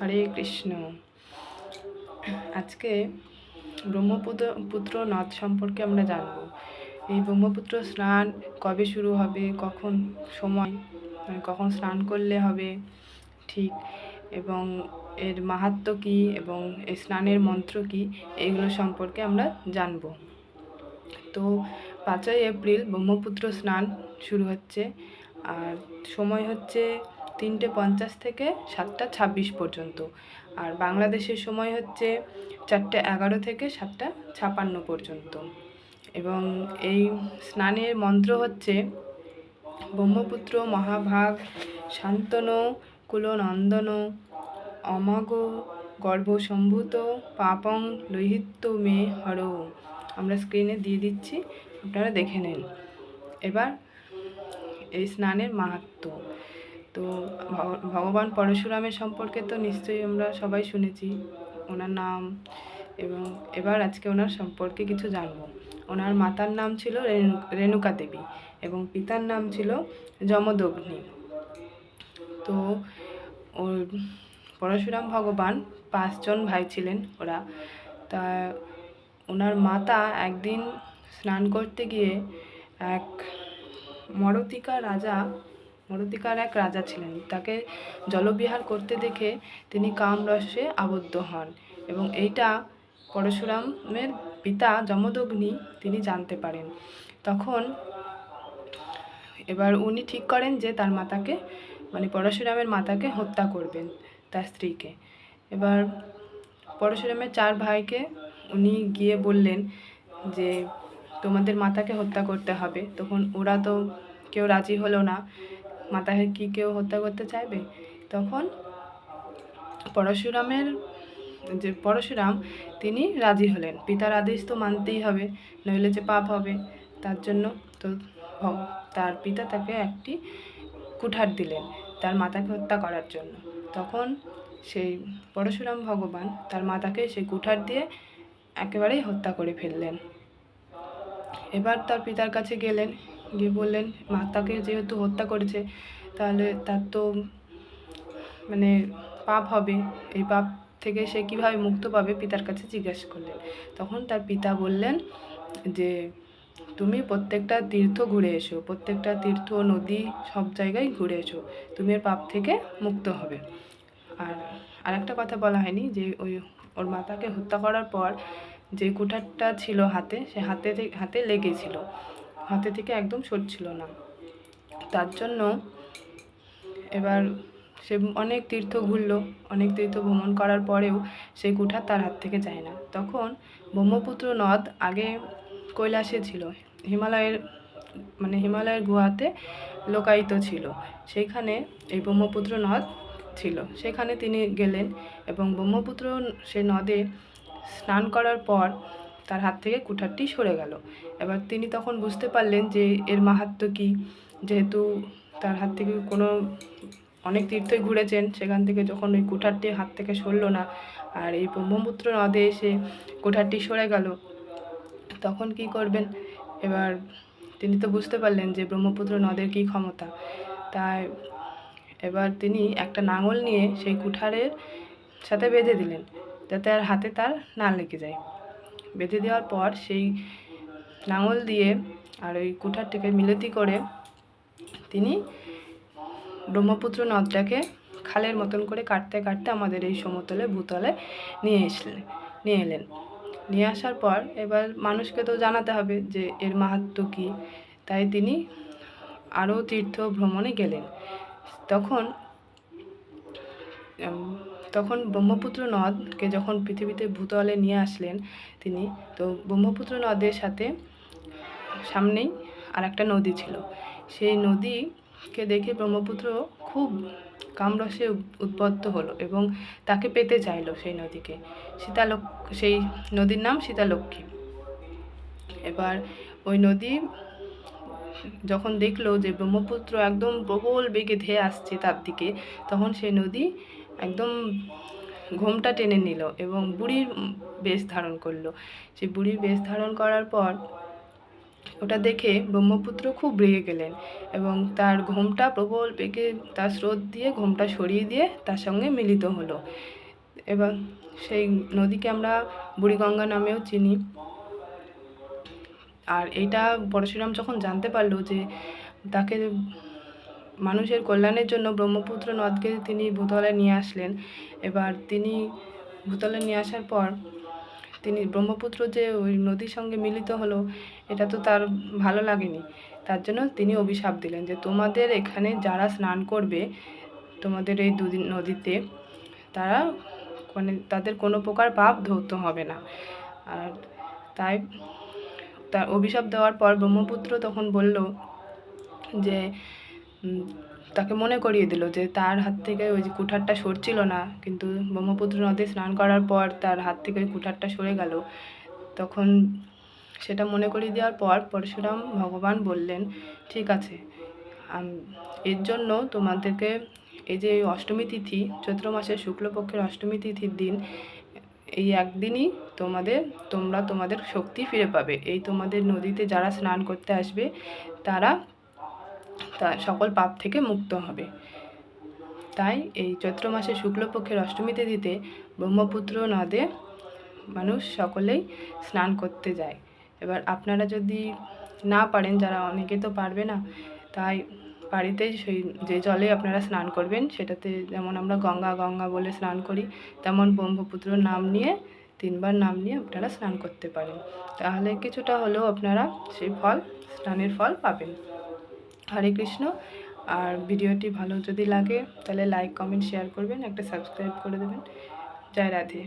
হরে কৃষ্ণ। আজকে ব্রহ্মপুত্র, পুত্র নদ সম্পর্কে আমরা জানব। এই ব্রহ্মপুত্র স্নান কবে শুরু হবে? কখন সময়? মানে কখন স্নান করলে হবে? ঠিক। এবং এর মাহাত্ম্য কী? এবং এই স্নানের মন্ত্র কী? এইগুলো সম্পর্কে আমরা জানব। তো পাঁচই এপ্রিল ব্রহ্মপুত্র স্নান শুরু হচ্ছে। আর সময় হচ্ছে তিনটে পঞ্চাশ থেকে সাতটা ছাব্বিশ পর্যন্ত। আর বাংলাদেশের সময় হচ্ছে চারটে এগারো থেকে সাতটা ছাপান্ন পর্যন্ত। এবং এই স্নানের মন্ত্র হচ্ছে, ব্রহ্মপুত্র মহাভাগ শান্তনু কুলনন্দন অমাগ গর্ভসম্ভূত পাপং লোহিত মে হর। আমরা স্ক্রিনে দিয়ে দিচ্ছি, আপনারা দেখে নিন। এবার এই স্নানের মাহাত্ম্য তো ভগবান পরশুরামের সম্পর্কে তো নিশ্চয়ই আমরা সবাই শুনেছি। ওনার নাম এবং এবার আজকে ওনার সম্পর্কে কিছু জানব। ওনার মাতার নাম ছিল রেণুকা দেবী এবং পিতার নাম ছিল যমদগ্নি। তো ওর পরশুরাম ভগবান পাঁচজন ভাই ছিলেন ওরা। তা ওনার মাতা একদিন স্নান করতে গিয়ে এক মরতিকা রাজা মরতিকার এক রাজা ছিলেন। তাকে জলবিহার করতে দেখে তিনি কামরসে আবদ্ধ হন এবং এইটা পরশুরামের পিতা যমদগ্নি তিনি জানতে পারেন। তখন এবার উনি ঠিক করেন যে তার মাতাকে মানে পরশুরামের মাতাকে হত্যা করবেন তার স্ত্রীকে। এবার পরশুরামের চার ভাইকে উনি গিয়ে বললেন যে, তোমাদের মাতাকে হত্যা করতে হবে। তখন ওরা তো কেউ রাজি হলো না। মাতাকে কি কেউ হত্যা করতে চাইবে? তখন পরশুরামের যে পরশুরাম, তিনি রাজি হলেন। পিতার আদেশ তো মানতেই হবে, নইলে যে পাপ হবে। তার জন্য তো তার পিতা তাকে একটি কুঠার দিলেন তার মাতাকে হত্যা করার জন্য। তখন সেই পরশুরাম ভগবান তার মাতাকে সেই কুঠার দিয়ে একেবারেই হত্যা করে ফেললেন। এবার তার পিতার কাছে গেলেন। গিয়ে বললেন মাতাকে যেহেতু হত্যা করেছে, তাহলে তার তো মানে পাপ হবে। এই পাপ থেকে সে কীভাবে মুক্ত পাবে? পিতার কাছে জিজ্ঞাসা করলেন। তখন তার পিতা বললেন যে, তুমি প্রত্যেকটা তীর্থ ঘুরে এসো, প্রত্যেকটা তীর্থ নদী সব জায়গায় ঘুরে এসো। তুমি এর পাপ থেকে মুক্ত হবে। আর আরেকটা কথা বলা হয়নি যে, ওই ওর মাতাকে হত্যা করার পর যে কুঠারটা ছিল হাতে, সে হাতে হাতে লেগেছিল। হাতে থেকে একদম সরছিল না। তার জন্য এবার সে অনেক তীর্থ ঘুরলো, অনেক তীর্থ ভ্রমণ করার পরেও সেই কুঠার তার হাত থেকে যায় না। তখন ব্রহ্মপুত্র নদ আগে কৈলাসে ছিল, হিমালয়ের মানে হিমালয়ের গুহাতে লোকায়িত ছিল। সেইখানে এই ব্রহ্মপুত্র নদ ছিল। সেখানে তিনি গেলেন এবং ব্রহ্মপুত্র সে নদে স্নান করার পর তার হাত থেকে কুঠারটি সরে গেল। এবার তিনি তখন বুঝতে পারলেন যে এর মাহাত্ম কী। যেহেতু তার হাত থেকে কোনো, অনেক তীর্থই ঘুরেছেন, সেখান থেকে যখন ওই কুঠারটি হাত থেকে সরলো না আর এই ব্রহ্মপুত্র নদে এসে কুঠারটি সরে গেল, তখন কি করবেন? এবার তিনি তো বুঝতে পারলেন যে ব্রহ্মপুত্র নদের কী ক্ষমতা। তাই এবার তিনি একটা নাঙল নিয়ে সেই কুঠারের সাথে বেঁধে দিলেন, যাতে আর হাতে তার না লেগে যায়। বেঁধে দেওয়ার পর সেই লাঙল দিয়ে আর ওই কুঠারটিকে মিলতি করে তিনি ব্রহ্মপুত্র নদটাকে খালের মতন করে কাটতে কাটতে আমাদের এই সমতলে, ভূতলে নিয়ে এসলেন নিয়ে এলেন। নিয়ে আসার পর এবার মানুষকে তো জানাতে হবে যে এর মাহাত্ম কী। তাই তিনি আরও তীর্থ ভ্রমণে গেলেন। তখন তখন ব্রহ্মপুত্র নদকে যখন পৃথিবীতে ভূতলে নিয়ে আসলেন তিনি, তো ব্রহ্মপুত্র নদের সাথে সামনেই আর একটা নদী ছিল। সেই নদীকে দেখে ব্রহ্মপুত্র খুব কামরসে উদ্বদ্ধ হলো এবং তাকে পেতে চাইলো সেই নদীকে। সীতালক, সেই নদীর নাম সীতালক্ষ্মী। এবার ওই নদী যখন দেখল যে ব্রহ্মপুত্র একদম প্রবল বেগে ধেয়ে আসছে তার দিকে, তখন সেই নদী একদম ঘোমটা টেনে নিল এবং বুড়ির বেশ ধারণ করল। সেই বুড়ির বেশ ধারণ করার পর ওটা দেখে ব্রহ্মপুত্র খুব রেগে গেলেন এবং তার ঘোমটা প্রবল বেগে তার স্রোত দিয়ে ঘোমটা সরিয়ে দিয়ে তার সঙ্গে মিলিত হলো। এবং সেই নদীকে আমরা বুড়িগঙ্গা নামেও চিনি। আর এইটা পরশুরাম যখন জানতে পারল যে তাকে মানুষের কল্যাণের জন্য ব্রহ্মপুত্র নদকে তিনি ভূতলে নিয়ে আসলেন। এবার তিনি ভূতলে নিয়ে আসার পর তিনি ব্রহ্মপুত্র যে ওই নদীর সঙ্গে মিলিত হলো, এটা তো তার ভালো লাগেনি। তার জন্য তিনি অভিশাপ দিলেন যে, তোমাদের এখানে যারা স্নান করবে, তোমাদের এই দুদিন নদীতে, তারা মানে তাদের কোনো প্রকার পাপ ধৌত হবে না। আর তাই তার অভিশাপ দেওয়ার পর ব্রহ্মপুত্র তখন বলল যে তাকে মনে করিয়ে দিল যে তার হাত থেকে ওই কুঠারটা সরছিল না। কিন্তু ব্রহ্মপুত্র নদে স্নান করার পর তার হাত থেকে ওই কুঠারটা সরে গেল। তখন সেটা মনে করিয়ে দেওয়ার পর পরশুরাম ভগবান বললেন, ঠিক আছে এর জন্য তোমাদেরকে এই যে অষ্টমী তিথি, চৈত্র মাসের শুক্লপক্ষের অষ্টমী তিথির দিন, এই একদিনই তোমাদের, তোমরা তোমাদের শক্তি ফিরে পাবে। এই তোমাদের নদীতে যারা স্নান করতে আসবে, তারা তা সকল পাপ থেকে মুক্ত হবে। তাই এই চৈত্র মাসের শুক্লপক্ষের অষ্টমীতে দিতে ব্রহ্মপুত্র নদে মানুষ সকলেই স্নান করতে যায়। এবার আপনারা যদি না পারেন, যারা অনেকে তো পারবে না, তাই বাড়িতে সেই যে জলে আপনারা স্নান করবেন, সেটাতে যেমন আমরা গঙ্গা গঙ্গা বলে স্নান করি, তেমন ব্রহ্মপুত্রর নাম নিয়ে, তিনবার নাম নিয়ে আপনারা স্নান করতে পারেন। তাহলে কিছুটা হলেও আপনারা সেই ফল, স্নানের ফল পাবেন। হরে কৃষ্ণ। আর ভিডিওটি ভালো যদি লাগে, তাহলে লাইক কমেন্ট শেয়ার করবেন, একটা সাবস্ক্রাইব করে দেবেন। জয় রাধে।